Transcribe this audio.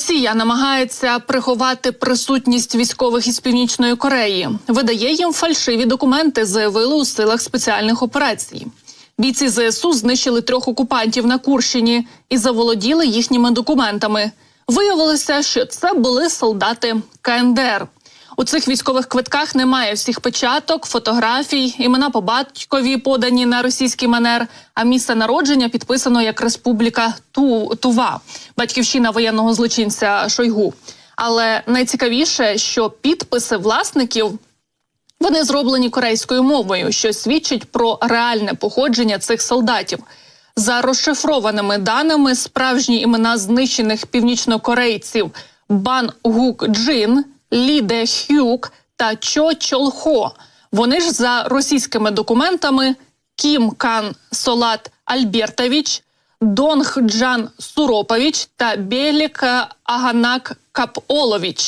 Росія намагається приховати присутність військових із північної Кореї, видає їм фальшиві документи, заявили у силах спеціальних операцій. Бійці ЗСУ знищили трьох окупантів на Курщині і заволоділи їхніми документами. Виявилося, що це були солдати КНДР. У цих військових квитках немає всіх печаток, фотографій, імена по батькові подані на російський манер, а місце народження підписано як Республіка Ту Тува, батьківщина воєнного злочинця Шойгу. Але найцікавіше, що підписи власників вони зроблені корейською мовою, що свідчить про реальне походження цих солдатів. За розшифрованими даними, справжні імена знищених північнокорейців Бан Гук Джин, Лі Де Хюк та Чо Чолхо. Вони ж за російськими документами Кім Кан Солат Альбертович, Донг Джан Суропович та Белік Аганак Каполович.